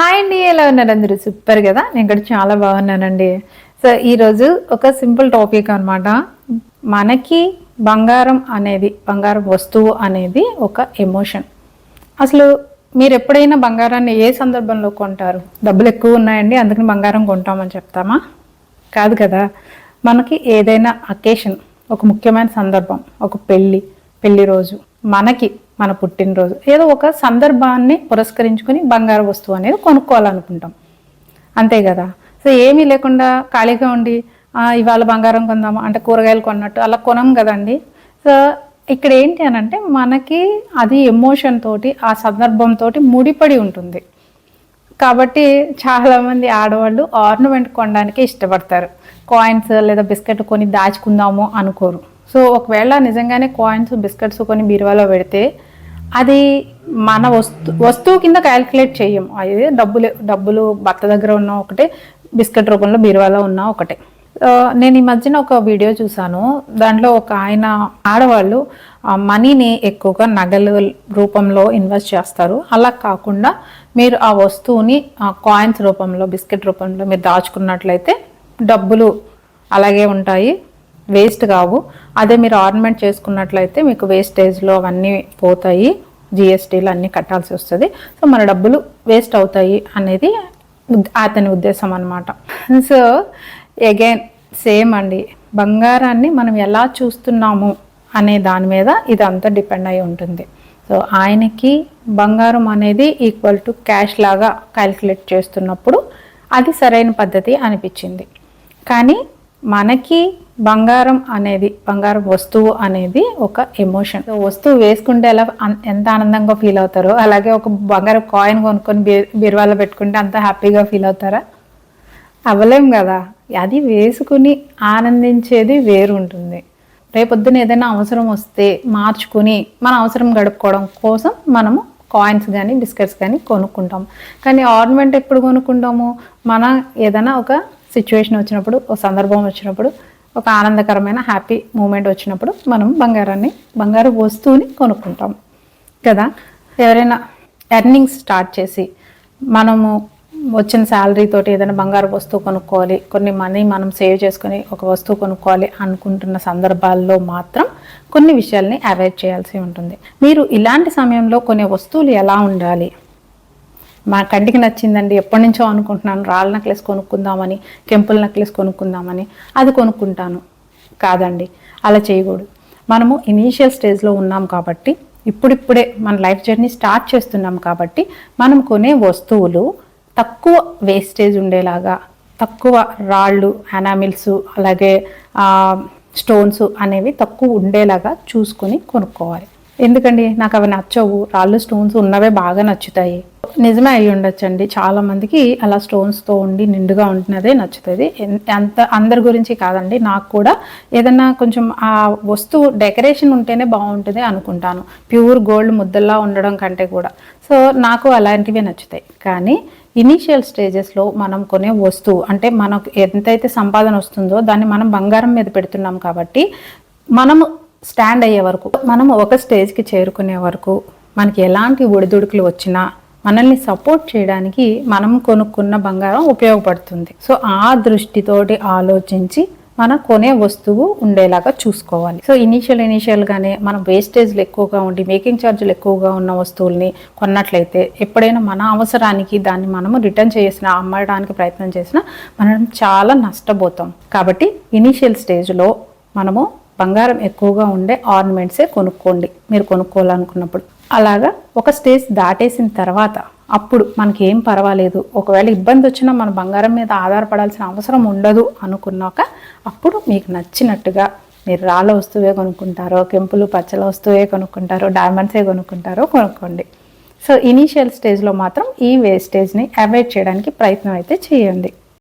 Hi అండి ఎలా ఉన్నారు అందరూ? సూపర్ కదా? నేను కూడా చాలా బాగున్నానండి. సో ఈరోజు ఒక సింపుల్ టాపిక్ అనమాట మనకి బంగారం అనేది బంగారం వస్తువు అనేది ఒక ఎమోషన్. అసలు మీరు ఎప్పుడైనా బంగారాన్ని ఏ సందర్భంలో కొంటారు? డబ్బులు ఎక్కువ ఉన్నాయండి అందుకని బంగారం కొంటామని చెప్తామా? కాదు కదా. మనకి ఏదైనా అకేషన్ ఒక ముఖ్యమైన సందర్భం ఒక పెళ్ళి పెళ్ళి రోజు. మనకి మన పుట్టినరోజు. ఏదో ఒక సందర్భాన్ని పురస్కరించుకొని బంగారు వస్తువు అనేది కొనుక్కోవాలనుకుంటాం. అంతే కదా? సో ఏమీ లేకుండా ఖాళీగా ఉండి ఇవాళ బంగారం కొందామా? అంటే కూరగాయలు కొన్నట్టు అలా కొనం కదండి. సో ఇక్కడ ఏంటి అని అంటే మనకి అది ఎమోషన్ తోటి ఆ సందర్భంతో ముడిపడి ఉంటుంది. కాబట్టి చాలామంది ఆడవాళ్ళు ఆర్నమెంట్ కొనడానికి ఇష్టపడతారు. కాయిన్స్ లేదా బిస్కెట్ కొని దాచుకుందాము అనుకోరు. సో ఒకవేళ నిజంగానే కాయిన్స్ బిస్కెట్స్ కొని బీరువాలో పెడితే అది మన వస్తు వస్తువు కింద క్యాలిక్యులేట్ చేయం. అది డబ్బులు డబ్బులు భర్త దగ్గర ఉన్న ఒకటే బిస్కెట్ రూపంలో బీరువాలో ఉన్న ఒకటే. నేను ఈ మధ్యన ఒక వీడియో చూసాను దాంట్లో ఒక ఆయన ఆడవాళ్ళు మనీని ఎక్కువగా నగలు రూపంలో ఇన్వెస్ట్ చేస్తారు. అలా కాకుండా మీరు ఆ వస్తువుని కాయిన్స్ రూపంలో బిస్కెట్ రూపంలో మీరు దాచుకున్నట్లయితే డబ్బులు అలాగే ఉంటాయి. వేస్ట్ కావు. అదే మీరు ఆర్నమెంట్ చేసుకున్నట్లయితే మీకు వేస్టేజ్లో అవన్నీ పోతాయి. జిఎస్టీలు అన్నీ కట్టాల్సి వస్తుంది. సో మన డబ్బులు వేస్ట్ అవుతాయి అనేది ఉద్- అతని ఉద్దేశం అనమాట సో అగైన్ సేమ్ అండి. బంగారాన్ని మనం ఎలా చూస్తున్నాము అనే దాని మీద ఇదంతా డిపెండ్ అయి ఉంటుంది. సో ఆయనకి బంగారం అనేది ఈక్వల్ టు క్యాష్ లాగా క్యాలిక్యులేట్ చేస్తున్నప్పుడు అది సరైన పద్ధతి అనిపించింది. కానీ మనకి బంగారం అనేది బంగారం వస్తువు అనేది ఒక ఎమోషన్ వస్తువు వేసుకుంటే ఎలా ఎంత ఆనందంగా ఫీల్ అవుతారో అలాగే ఒక బంగారం కాయిన్ కొనుక్కొని బీ బీరువాలో పెట్టుకుంటే అంత హ్యాపీగా ఫీల్ అవుతారా? అవ్వలేం కదా. అది వేసుకుని ఆనందించేది వేరు ఉంటుంది రేపొద్దున ఏదైనా అవసరం వస్తే మార్చుకుని మన అవసరం గడుపుకోవడం కోసం మనము కాయిన్స్ కానీ బిస్కెట్స్ కానీ కొనుక్కుంటాం. కానీ ఆర్నమెంట్ ఎప్పుడు కొనుక్కుంటాము? మన ఏదైనా ఒక సిచ్యువేషన్ వచ్చినప్పుడు ఒక సందర్భం వచ్చినప్పుడు ఒక ఆనందకరమైన హ్యాపీ మూమెంట్ వచ్చినప్పుడు మనం బంగారాన్ని బంగారు వస్తువుని కొనుక్కుంటాం. కదా? ఎవరైనా ఎర్నింగ్స్ స్టార్ట్ చేసి మనము వచ్చిన శాలరీ తోటి ఏదైనా బంగారు వస్తువు కొనుక్కోవాలి కొన్ని మనీ మనం సేవ్ చేసుకొని ఒక వస్తువు కొనుక్కోవాలి అనుకుంటున్న సందర్భాల్లో మాత్రం కొన్ని విషయాల్ని అవాయిడ్ చేయాల్సి ఉంటుంది. మీరు ఇలాంటి సమయంలో కొన్ని వస్తువులు ఎలా ఉండాలి? మా కంటికి నచ్చిందండి. ఎప్పటి నుంచో అనుకుంటున్నాను రాళ్ళ నెక్లెస్ కొనుక్కుందామని కెంపుల్ నెక్లెస్ కొనుక్కుందామని అది కొనుక్కుంటాను. కాదండి అలా చేయకూడదు. మనము ఇనీషియల్ స్టేజ్లో ఉన్నాం కాబట్టి ఇప్పుడిప్పుడే మన లైఫ్ జర్నీ స్టార్ట్ చేస్తున్నాం కాబట్టి మనం కొనే వస్తువులు తక్కువ వేస్టేజ్ ఉండేలాగా తక్కువ రాళ్ళు అనామిల్స్ అలాగే స్టోన్స్ అనేవి తక్కువ ఉండేలాగా చూసుకొని కొనుక్కోవాలి. ఎందుకండి? నాకు అవి నచ్చవు. రాళ్ళు స్టోన్స్ ఉన్నవే బాగా నచ్చుతాయి. నిజమే అయి ఉండొచ్చండి. చాలా మందికి అలా స్టోన్స్తో ఉండి నిండుగా ఉంటున్నదే నచ్చుతుంది. అంత అందరి గురించి కాదండి. నాకు కూడా ఏదన్నా కొంచెం ఆ వస్తువు డెకరేషన్ ఉంటేనే బాగుంటుంది అనుకుంటాను. ప్యూర్ గోల్డ్ ముద్దల్లా ఉండడం కంటే కూడా. సో నాకు అలాంటివే నచ్చుతాయి. కానీ ఇనీషియల్ స్టేజెస్లో మనం కొనే వస్తువు అంటే మనకు ఎంతైతే సంపాదన వస్తుందో దాన్ని మనం బంగారం మీద పెడుతున్నాం కాబట్టి మనము స్టాండ్ అయ్యే వరకు మనం ఒక స్టేజ్కి చేరుకునే వరకు మనకి ఎలాంటి ఒడిదుడుకులు వచ్చినా మనల్ని సపోర్ట్ చేయడానికి మనం కొనుక్కున్న బంగారం ఉపయోగపడుతుంది. సో ఆ దృష్టితోటి ఆలోచించి మన కొనే వస్తువు ఉండేలాగా చూసుకోవాలి. సో ఇనీషియల్ ఇనీషియల్గానే మనం వేస్టేజ్లు ఎక్కువగా ఉండి మేకింగ్ ఛార్జీలు ఎక్కువగా ఉన్న వస్తువుల్ని కొన్నట్లయితే ఎప్పుడైనా మన అవసరానికి దాన్ని మనము రిటర్న్ చేసిన అమ్మడానికి ప్రయత్నం చేసినా మనం చాలా నష్టపోతాం. కాబట్టి ఇనీషియల్ స్టేజ్లో మనము బంగారం ఎక్కువగా ఉండే ఆర్నమెంట్సే కొనుక్కోండి. మీరు కొనుక్కోవాలనుకున్నప్పుడు. అలాగా ఒక స్టేజ్ దాటేసిన తర్వాత అప్పుడు మనకి ఏం పర్వాలేదు. ఒకవేళ ఇబ్బంది వచ్చినా మన బంగారం మీద ఆధారపడాల్సిన అవసరం ఉండదు అనుకున్నాక అప్పుడు మీకు నచ్చినట్టుగా మీరు రాళ్ళ వస్తువే కొనుక్కుంటారో కెంపులు పచ్చల వస్తువే కొనుక్కుంటారో డైమండ్సే కొనుక్కుంటారో కొనుక్కోండి. సో ఇనీషియల్ స్టేజ్లో మాత్రం ఈ వేస్టేజ్ని అవాయిడ్ చేయడానికి ప్రయత్నం అయితే చేయండి.